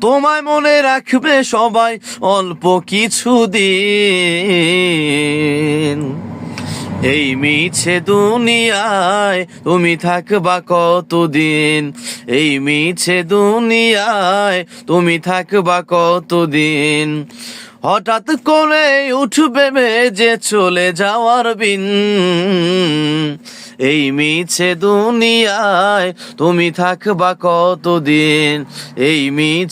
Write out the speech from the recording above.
তোমায় মনে রাখবে সবাই অল্প কিছু দিন এই মিছে দুনিয়ায় তুমি থাকবা কতদিন? এই মিছে দুনিয়ায় তুমি থাকবা কতদিন? হঠাৎ করে উঠবে মেজে চলে যাওয়ার বিন। এই মিছে দুনিয়ায় তুমি থাকবা কতদিন? এই মিছে